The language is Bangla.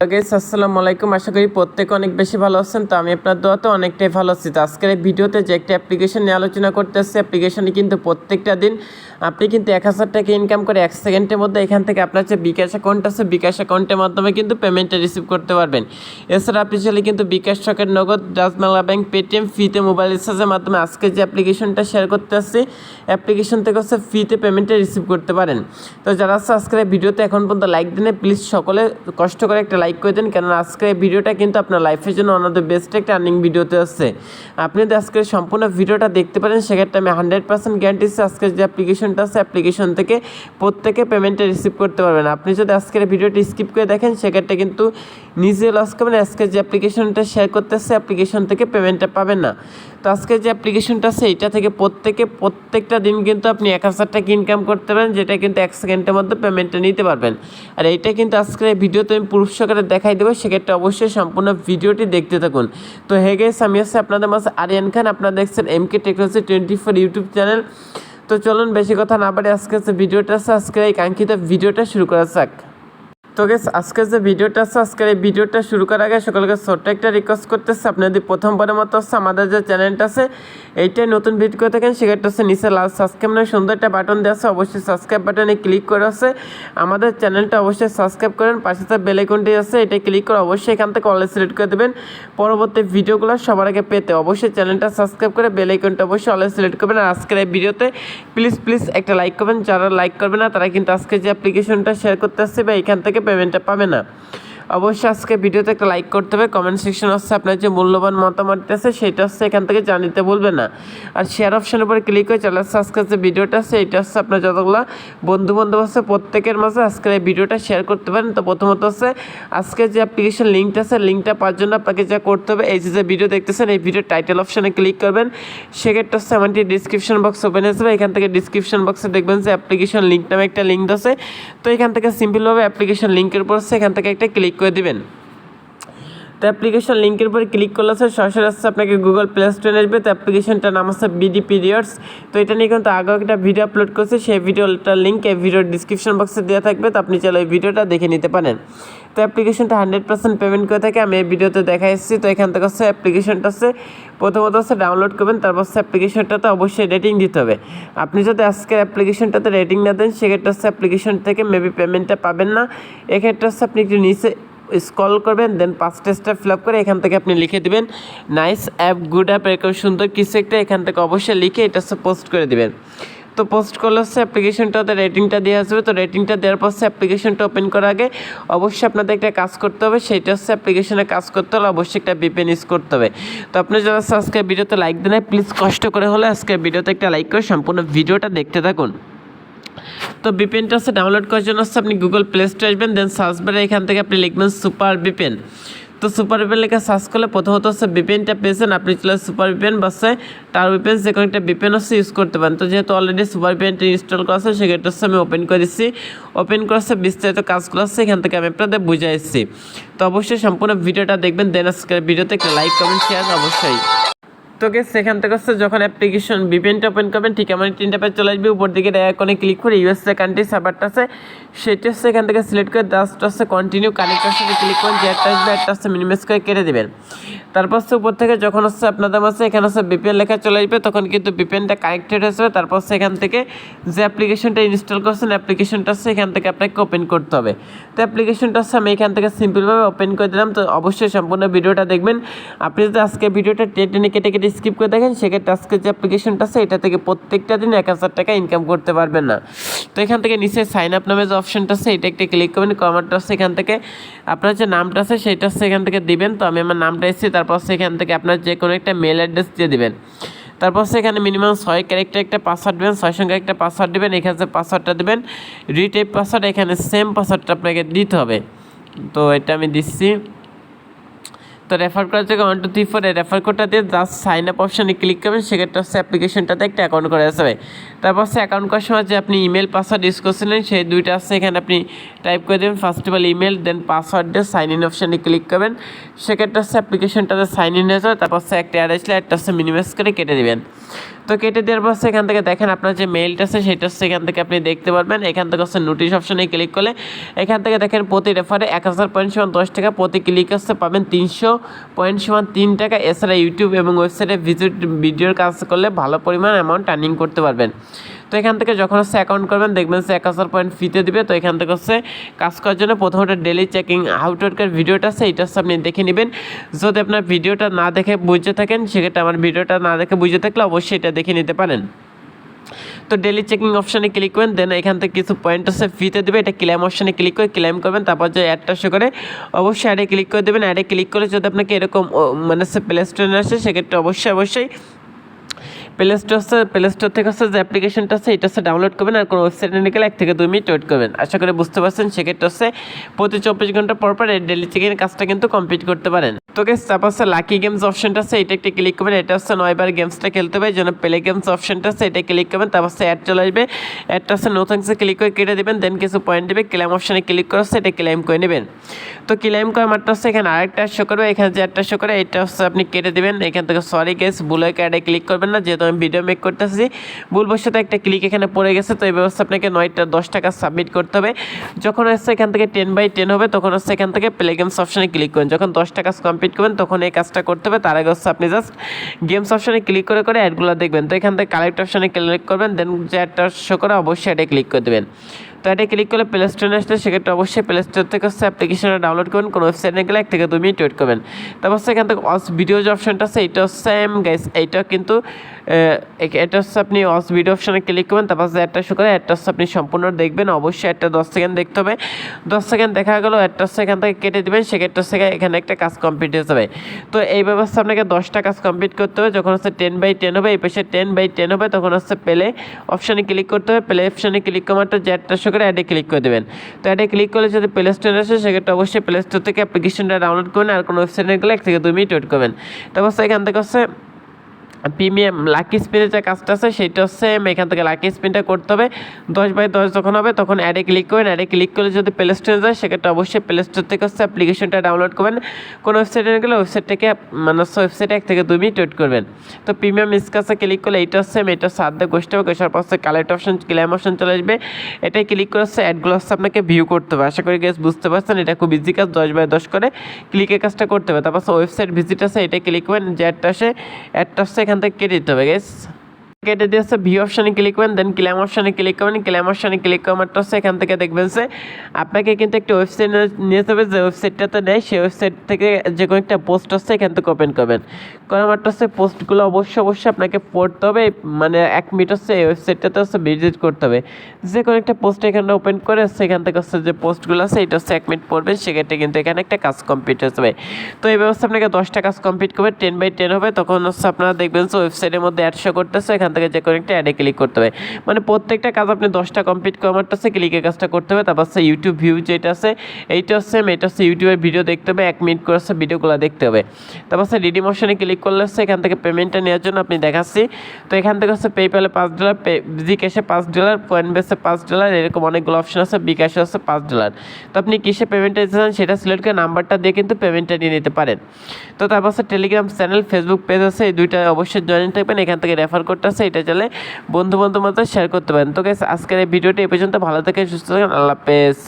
গাইস আসসালামু আলাইকুম। আশা করি প্রত্যেকে অনেক বেশি ভালো আছেন। তো আমি আপনার দোয়াতে অনেকটাই ভালো আছি। তো আজকের এই ভিডিওতে যে একটা অ্যাপ্লিকেশন নিয়ে আলোচনা করতেছি অ্যাপ্লিকেশনে কিন্তু প্রত্যেকটা দিন আপনি কিন্তু এক হাজার টাকা ইনকাম করে এক সেকেন্ডের মধ্যে এখান থেকে আপনার যে বিকাশ অ্যাকাউন্ট আছে, বিকাশ অ্যাকাউন্টের মাধ্যমে কিন্তু পেমেন্টটা রিসিভ করতে পারবেন। এছাড়া আপনি চাইলে কিন্তু বিকাশ চকের নগদ ডাচবাংলা ব্যাংক পেটিএম ফিতে মোবাইল রিচার্জের মাধ্যমে আজকে যে অ্যাপ্লিকেশনটা শেয়ার করতে আসছি অ্যাপ্লিকেশন থেকে হচ্ছে ফিতে পেমেন্টটা রিসিভ করতে পারেন। তো যারা আছে, আজকের ভিডিওতে এখন পর্যন্ত লাইক দেন প্লিজ সকলে কষ্ট করে একটা লাইক করে দেন, কেননা আজকের ভিডিওটা কিন্তু আপনার লাইফের জন্য দ্য বেস্ট একটা আর্নিং ভিডিওতে আসছে। আপনি যদি আজকের সম্পূর্ণ ভিডিওটা দেখতে পারেন, সেক্ষেত্রে আমি হান্ড্রেড পার্সেন্ট গ্যারান্টি আজকের যে অ্যাপ্লিকেশনটা আছে অ্যাপ্লিকেশন থেকে প্রত্যেকে পেমেন্টটা রিসিভ করতে পারবেন আপনি যদি আজকের ভিডিওটি স্কিপ করে দেখেন, সেক্ষেত্রে কিন্তু নিজে লস করবেন। আজকের যে অ্যাপ্লিকেশনটা শেয়ার করতে আসছে অ্যাপ্লিকেশন থেকে পেমেন্টটা পাবেন না। তো আজকের যে অ্যাপ্লিকেশনটা আছে, এটা থেকে প্রত্যেকে, প্রত্যেকটা দিন কিন্তু আপনি এক হাজার টাকা ইনকাম করতে পারেন, যেটা কিন্তু এক সেকেন্ডের মধ্যে পেমেন্টটা নিতে পারবেন। আর এইটা কিন্তু আজকের ভিডিওতে আমি পুরুষ সকালে দেখাই দেবো। সেক্ষেত্রে অবশ্যই সম্পূর্ণ ভিডিওটি দেখতে থাকুন। তো হে গেস আমি আপনাদের মাঝে আরিয়ান খান। আপনারা দেখছেন M K technology twenty four YouTube channel তো চলুন বেশি কথা না পারি আজকে ভিডিওটা সাবস্ক্রাইব এই কাঙ্ক্ষিত ভিডিওটা শুরু করা যাক। তো গেস আজকের যে ভিডিওটা আছে আজকের এই ভিডিওটা শুরু করার আগে সকলকে ছোট্ট একটা রিকোয়েস্ট করতেছে। আপনি যদি প্রথমবারের মতো হচ্ছে আমাদের যে চ্যানেলটা আছে, এইটাই নতুন ভিডিও করে থাকেন, সেক্ষেত্রে হচ্ছে নিচে লাল সাবস্ক্রাইব নামে সুন্দর একটা বাটন দেওয়া আছে, অবশ্যই সাবস্ক্রাইব বাটনে ক্লিক করে আছে আমাদের চ্যানেলটা অবশ্যই সাবস্ক্রাইব করেন, পাশে তার বেল আইকনটি আছে, এটা ক্লিক করে অবশ্যই এখান থেকে অল সিলেক্ট করে দেবেন। পরবর্তী ভিডিওগুলো সবার আগে পেতে অবশ্যই চ্যানেলটা সাবস্ক্রাইব করে বেল আইকনটা অবশ্যই অল সিলেক্ট করবেন। আর আজকের এই ভিডিওতে প্লিজ প্লিজ একটা লাইক করবেন। যারা লাইক করবে না, তারা কিন্তু আজকে যে অ্যাপ্লিকেশনটা শেয়ার করতে আসছে, বা এখান থেকে পেমেন্টটা পাবে না। অবশ্যই আজকে ভিডিওতে একটা লাইক করতে হবে। কমেন্ট সেকশন হচ্ছে আপনার যে মূল্যবান মতামত আছে সেটা হচ্ছে এখান থেকে জানিতে বলবে না। আর শেয়ার অপশনের উপরে ক্লিক করে চলে আসছে আজকে যে ভিডিওটা আছে, এটা হচ্ছে আপনার যতগুলো বন্ধু বান্ধব আছে প্রত্যেকের মাঝে আজকের এই ভিডিওটা শেয়ার করতে পারেন। তো প্রথমত হচ্ছে, আজকে যে অ্যাপ্লিকেশন লিঙ্কটা আছে লিঙ্কটা পাওয়ার জন্য আপনাকে যা করতে হবে, এই যে ভিডিও দেখতেছেন, এই ভিডিও টাইটেল অপশনে ক্লিক করবেন। সেক্ষেত্রে হচ্ছে আমারটি ডিসক্রিপশন বক্স ওপেন যাবে। এখান থেকে ডিসক্রিপশন বক্সে দেখবেন যে অ্যাপ্লিকেশন লিঙ্ক নামে একটা লিঙ্ক আছে তো এখান থেকে সিম্পলভাবে অ্যাপ্লিকেশন লিঙ্কের উপর হচ্ছে, এখান থেকে একটা ক্লিক করে দিবেন? তো অ্যাপ্লিকেশন লিঙ্কের উপরে ক্লিক করলে স্যার সরাসরি আসছে আপনাকে গুগল প্লে স্টোরে আসবে। তো অ্যাপ্লিকেশনটার নাম হচ্ছে বিডি পিরিয়ডস তো এটা নিয়ে কিন্তু আগেও একটা ভিডিও আপলোড করছে, সেই ভিডিওটার লিঙ্ক এই ভিডিওর ডিসক্রিপশন বক্সে দেওয়া থাকবে। তো আপনি চাইলে ওই ভিডিওটা দেখে নিতে পারেন। তো অ্যাপ্লিকেশনটা হান্ড্রেড পার্সেন্ট পেমেন্ট করে থাকে, আমি এই ভিডিওতে দেখা এসেছি তো এখান থেকে হচ্ছে অ্যাপ্লিকেশনটা হচ্ছে, প্রথমত হচ্ছে ডাউনলোড করবেন, তারপর হচ্ছে অ্যাপ্লিকেশনটাতে অবশ্যই রেটিং দিতে হবে। আপনি যদি আজকের অ্যাপ্লিকেশনটাতে রেটিং না দেন, সেক্ষেত্রে হচ্ছে অ্যাপ্লিকেশন থেকে মেবি পেমেন্টটা পাবেন না। এক্ষেত্রে হচ্ছে আপনি একটু নিচে স্ক্রল করবেন দেন পাঁচটা স্টেপ ফিল আপ করে এখান থেকে আপনি লিখে দিবেন নাইস অ্যাপ গুড অ্যাপ এরকম সুন্দর কিছু একটা এখান থেকে অবশ্যই লিখে এটা পোস্ট করে দিবেন। তো পোস্ট করলে হচ্ছে অ্যাপ্লিকেশনটাতে রেটিংটা দেওয়া আসবে তো রেটিংটা দেওয়ার পর অ্যাপ্লিকেশনটা ওপেন করার আগে অবশ্যই আপনাদের একটা কাজ করতে হবে সেইটা হচ্ছে অ্যাপ্লিকেশনে কাজ করতে হলে অবশ্যই একটা বিপেন ইউজ করতে হবে। তো আপনি যারা আজকে ভিডিওতে লাইক দেন প্লিজ কষ্ট করে হলে আজকে ভিডিওতে একটা লাইক করে সম্পূর্ণ ভিডিওটা দেখতে থাকুন। তো বিপেনটা ডাউনলোড করার জন্য হচ্ছে আপনি গুগল প্লে স্টোরে আসবেন দেন সার্চ বারে এখান থেকে আপনি লিখবেন সুপার বিপেন তো সুপার বিপেন লেখা সার্চ করলে প্রথমত হচ্ছে বিপেনটা পেয়েছেন আপনি চলে সুপার বিপেন বাসে টার বিপেন যে কোনো একটা বিপেন হচ্ছে ইউজ করতে পারেন। তো যেহেতু অলরেডি সুপার বিপেনটা ইনস্টল করা আছে, সেক্ষেত্রে হচ্ছে আমি ওপেন করে দিচ্ছি। ওপেন করার হচ্ছে বিস্তারিত কাজগুলো আছে, এখান থেকে আমি আপনাদের বুঝে এসেছি তো অবশ্যই সম্পূর্ণ ভিডিওটা দেখবেন দেন আজকের ভিডিওতে একটা লাইক কমেন্ট শেয়ার অবশ্যই। তো গেস সেখান থেকে হচ্ছে যখন অ্যাপ্লিকেশন বিপেনটা ওপেন করবেন, ঠিক আমার তিনটা পেজ চলে আসবে। উপর দিকে আইকনে ক্লিক করে ইউএসএ কান্ট্রি সার্ভারটা আছে, সেটা হচ্ছে এখান থেকে সিলেক্ট করে জাস্ট হচ্ছে কন্টিনিউ কানেক্টার সাথে ক্লিক করেন, যে একটা আসবে, একটা হচ্ছে মিনিমাইজ করে কেটে দেবেন। তারপর হচ্ছে উপর থেকে যখন হচ্ছে আপনাদের মাঝে এখানে হচ্ছে বিপিএন লেখা চলে আসবে, তখন কিন্তু বিপিএনটা কানেক্টেড হয়ে যাবে। তারপর হচ্ছে এখান থেকে যে অ্যাপ্লিকেশনটা ইনস্টল করছেন অ্যাপ্লিকেশনটা হচ্ছে এখান থেকে আপনাকে ওপেন করতে হবে। তো অ্যাপ্লিকেশনটা হচ্ছে আমি এখান থেকে সিম্পলভাবে ওপেন করে দিলাম। তো অবশ্যই সম্পূর্ণ ভিডিওটা দেখবেন। আপনি যদি আজকে ভিডিওটা টেনে কেটে কেটে স্কিপ করে দেখেন, সেক্ষেত্রে আজকে যে অ্যাপ্লিকেশনটা আছে, এটা থেকে প্রত্যেকটা দিন এক হাজার টাকা ইনকাম করতে পারবেন না। তো এখান থেকে নিচে সাইন আপ নামে যে অপশনটা আছে, এটা একটা ক্লিক করবেন কমারটা আছে এখান থেকে, আপনার যে নামটা আছে, সেটা হচ্ছে এখান থেকে দিবেন। তো আমি আমার নামটা এসেছি, তারপর সেখান থেকে আপনার যে কোনো একটা মেল অ্যাড্রেস দিয়ে দেবেন। তারপর সেখানে মিনিমাম ছয় ক্যারেক্টার একটা পাসওয়ার্ড দেবেন, ছয় সংখ্যা একটা পাসওয়ার্ড দেবেন, এখানে পাসওয়ার্ডটা দেবেন রিটাইপ পাসওয়ার্ড এখানে সেম পাসওয়ার্ডটা আপনাকে দিতে হবে। তো এটা আমি দিচ্ছি। তো রেফার করার জায়গায় ওয়ান টু থ্রি ফোরে রেফার কোডটা দিয়ে জাস্ট সাইন আপ অপশানে ক্লিক করবেন, সেক্ষেত্রে হচ্ছে অ্যাপ্লিকেশনটাতে একটা অ্যাকাউন্ট করা যাবে তারপর হচ্ছে অ্যাকাউন্ট করার সময় যে আপনি ইমেল পাসওয়ার্ড ইউজ করছিলেন, সেই দুইটা আছে, এখানে আপনি টাইপ করে দেবেন first of all email then password দিয়ে সাইন ইন অপশানে ক্লিক করবেন। সেক্ষেত্রে হচ্ছে অ্যাপ্লিকেশনটাতে সাইন ইন হয়ে যাবে, তারপর হচ্ছে একটা অ্যাড আসলে একটা হচ্ছে মিনিমাইজ করে কেটে দেবেন। তো কেটে দেওয়ার পর সেখান থেকে দেখেন আপনার যে মেইলটা আছে, সেটা এখান থেকে আপনি দেখতে পারবেন। এখান থেকে হচ্ছে নোটিশ অপশনে ক্লিক করলে এখান থেকে দেখেন প্রতি রেফারে এক হাজার পয়েন্ট সমান দশ টাকা প্রতি ক্লিক আসতে পাবেন তিনশো পয়েন্ট সমান তিন টাকা। এছাড়া ইউটিউব এবং ওয়েবসাইটে ভিজিট ভিডিওর কাজ করলে ভালো পরিমাণ অ্যামাউন্ট টার্নিং করতে পারবেন। তো এখান থেকে যখন হচ্ছে অ্যাকাউন্ট করবেন, দেখবেন যে এক হাজার পয়েন্ট ফিতে দিবে। তো এখান থেকে হচ্ছে কাজ করার জন্য প্রথমত ডেলি চেকিং আউটওয়ার্কের ভিডিওটা আছে, এটা হচ্ছে আপনি দেখে নেবেন। যদি আপনার ভিডিওটা না দেখে বুঝতে থাকেন, সেক্ষেত্রে আমার ভিডিওটা না দেখে বুঝতে থাকলে অবশ্যই এটা দেখে নিতে পারেন। তো ডেলি চেকিং অপশানে ক্লিক করেন দেন এখান থেকে কিছু পয়েন্ট আছে ফিতে দেবে, এটা ক্লেম অপশানে ক্লিক করে ক্লেম করবেন, তারপর যে অ্যাডটা শো করে, অবশ্যই অ্যাডে ক্লিক করে দেবেন। অ্যাডে ক্লিক করে যদি আপনাকে এরকম মানে প্লে স্টোরে আসে, সেক্ষেত্রে অবশ্যই অবশ্যই প্লে স্টোর প্লে স্টোর থেকে হচ্ছে যে অ্যাপ্লিকেশনটা আছে, এটা হচ্ছে ডাউনলোড করবেন আর কোনো ওয়েবসাইটে নিয়ে গেলে এক থেকে দুই মিনিট ওয়েট করবেন। আশা করি বুঝতে পারছেন, সেক্ষেত্রে হচ্ছে প্রতি চব্বিশ ঘণ্টা পর পর ডেলি চেকিংয়ের কাজটা কিন্তু কমপ্লিট করতে পারেন। তো গেস তারপর হচ্ছে লাকি গেমস অপশনটা আছে, এটা একটা ক্লিক করবেন, এটা হচ্ছে নয়বার গেমসটা খেলতে হবে জন্য প্লে গেমস অপশনটা আছে, এটা ক্লিক করবেন, তারপর হচ্ছে অ্যাড চলে আসবে অ্যাডটা হচ্ছে নো ক্লিক করে কেটে দেবেন দেন কিছু পয়েন্ট দেবে ক্লেম অপশনে ক্লিক করে হচ্ছে, এটা ক্লেম করে নেবেন। তো ক্লেম করা মাত্র হচ্ছে এখানে আরেকটা শো করবে, এখানে যে একটা শো করে, এটা হচ্ছে আপনি কেটে দেবেন, এখান থেকে সরি গেস ভুলে অ্যাডে ক্লিক করবেন না, যেহেতু আমি ভিডিও মেক করতেছি। ভুলবশত একটা ক্লিক এখানে পড়ে গেছে, তো এই ব্যবস্থা আপনাকে নয়টা দশ টাকা সাবমিট করতে হবে। যখন হচ্ছে এখান থেকে টেন বাই টেন হবে, তখন হচ্ছে এখান থেকে প্লে গেমস অপশানে ক্লিক করবেন যখন দশটা কাজ কমপ্লিট করবেন, তখন এই কাজটা করতে হবে। তার আগে হচ্ছে আপনি জাস্ট গেমস অপশানে ক্লিক করে করে অ্যাডগুলো দেখবেন। তো এখান থেকে কালেক্ট অপশানে ক্লিক করবেন দেন যে অ্যাডটা শো করে, অবশ্যই অ্যাডে ক্লিক করে দেবেন। তো এটা ক্লিক করলে প্লে স্টোরে আসলে সেক্ষেত্রে অবশ্যই প্লে স্টোর থেকে হচ্ছে অ্যাপ্লিকেশনটা ডাউনলোড করবেন। কোনো ওয়েবসাইটে গেলে এক থেকে দু মিনিট ওয়েট করবেন। তারপর হচ্ছে এখান থেকে অস ভিডিও যে অপশনটা আছে, এটা সেম গাইস এইটা কিন্তু এটা হচ্ছে আপনি অস ভিডিও অপশনে ক্লিক করবেন। তারপর যে একটা শো করে একটা হচ্ছে আপনি সম্পূর্ণ দেখবেন। অবশ্যই একটা দশ সেকেন্ড দেখতে হবে। দশ সেকেন্ড দেখা গেলো একটা হচ্ছে এখান থেকে কেটে দেবেন। সেক্ষেত্রে হচ্ছে এখানে একটা কাজ কমপ্লিট হয়ে যাবে। তো এই ব্যবস্থা আপনাকে দশটা কাজ কমপ্লিট করতে হবে। যখন হচ্ছে টেন বাই টেন হবে, এই পাশে টেন বাই টেন হবে, তখন হচ্ছে প্লে অপশানে ক্লিক করতে হবে। প্লে অপশানে ক্লিক করার যে একটা শো করে অ্যাডে ক্লিক করে দেবেন। তো অ্যাডে ক্লিক করলে যদি প্লে স্টোর আসে, সেক্ষেত্রে অবশ্যই প্লে স্টোর থেকে অ্যাপ্লিকেশনটা ডাউনলোড করবেন আর কোনো ওয়েবসাইটে গেলে এক থেকে দুই মিনিট ওয়েট করবেন। তারপর সেখান থেকে হচ্ছে প্রিমিয়াম লাকি স্পিনের যে কাজটা আছে, সেটা হচ্ছে এখান থেকে লাকি স্পিনটা করতে হবে। দশ বাই দশ যখন হবে, তখন অ্যাডে ক্লিক করবেন অ্যাডে ক্লিক করলে যদি প্লে স্টোরে যায়, সেক্ষেত্রে অবশ্যই প্লে স্টোর থেকে হচ্ছে অ্যাপ্লিকেশনটা ডাউনলোড করবেন। কোনো ওয়েবসাইটে গেলে ওয়েবসাইট থেকে মানে হচ্ছে ওয়েবসাইটে এক থেকে দুই মিনিট ওয়েট করবেন। তো প্রিমিয়াম স্কাসে ক্লিক করলে এইটা হচ্ছে, এটা আর্ধেক গোষ্ঠী হবে। পর হচ্ছে কালেক্ট অপশন ক্লেম অপশন চলে আসবে। এটাই ক্লিক করে হচ্ছে অ্যাডগুলো হচ্ছে আপনাকে ভিউ করতে হবে। আশা করি গেস বুঝতে পারছেন, এটা খুব ইজি কাজ। দশ বাই দশ করে ক্লিকের কাজটা করতে হবে। তারপর ওয়েবসাইট ভিজিট আছে, এটাই ক্লিক করবেন। যে অ্যাডটা আসে অ্যাডটা হচ্ছে এখান থেকে কেটে দিতে হবে গেস কেটে দিয়েছে ভিউ অপশানে ক্লিক করবেন দেন ক্লেম অপশানে ক্লিক করবেন ক্লেম অপশানে ক্লিক করা মাত্র এখান থেকে দেখবেন যে আপনাকে কিন্তু একটা ওয়েবসাইট নিয়ে যেতে হবে, যে ওয়েবসাইটটাতে নেয় সেই ওয়েবসাইট থেকে যে কোনো একটা পোস্ট হচ্ছে এখান থেকে ওপেন করবেন। করা মাত্র হচ্ছে পোস্টগুলো অবশ্যই অবশ্যই আপনাকে পড়তে হবে মানে এক মিনিট হচ্ছে এই ওয়েবসাইটটাতে হচ্ছে ভিজিট করতে হবে। যে কোনো একটা পোস্ট এখানে ওপেন করে, সেখান থেকে হচ্ছে যে পোস্টগুলো আছে, এটা হচ্ছে এক মিনিট পড়বেন, সেক্ষেত্রে কিন্তু এখানে একটা কাজ কমপ্লিট হয়ে যাবে। তো এই ব্যবস্থা আপনাকে দশটা কাজ কমপ্লিট করবে টেন বাই টেন হবে, তখন হচ্ছে আপনারা দেখবেন যে ওয়েবসাইটের মধ্যে অ্যাড শো করতেছে, এখান থেকে যে কোনো একটা অ্যাডে ক্লিক করতে হবে। মানে প্রত্যেকটা কাজ আপনি দশটা কমপ্লিট করা মাত্র হচ্ছে ক্লিকের কাজটা করতে হবে। তারপর হচ্ছে ইউটিউব ভিউ যেটা আছে, এইটা হচ্ছে এটা হচ্ছে ইউটিউবের ভিডিও দেখতে হবে। এক মিনিট করে হচ্ছে ভিডিওগুলো দেখতে হবে। তারপর হচ্ছে রিডিম অপশনে ক্লিক করলে হচ্ছে এখান থেকে পেমেন্টটা নেওয়ার জন্য আপনি দেখাচ্ছি। তো এখান থেকে হচ্ছে পেপ্যালে পাঁচ ডলার পে জিক্যাশে পাঁচ ডলার কয়েন বেসে পাঁচ ডলার এরকম অনেকগুলো অপশন আছে। বিকাশে আছে পাঁচ ডলার তো আপনি কিসে পেমেন্টটা দিতে চান সেটা সিলেক্ট করে নাম্বারটা দিয়ে কিন্তু পেমেন্টটা নিয়ে নিতে পারেন। তো তারপর হচ্ছে টেলিগ্রাম চ্যানেল ফেসবুক পেজ আছে। এই দুইটা অবশ্যই জয়েন থাকবেন। এখান থেকে রেফার করতে আছে। এটা চলে। বন্ধু মতো শেয়ার করতে পারেন। তো guys, আজকের এই ভিডিওটি এ পর্যন্ত। ভালো থাকেন সুস্থ থাকেন। আল্লাহ হাফেজ।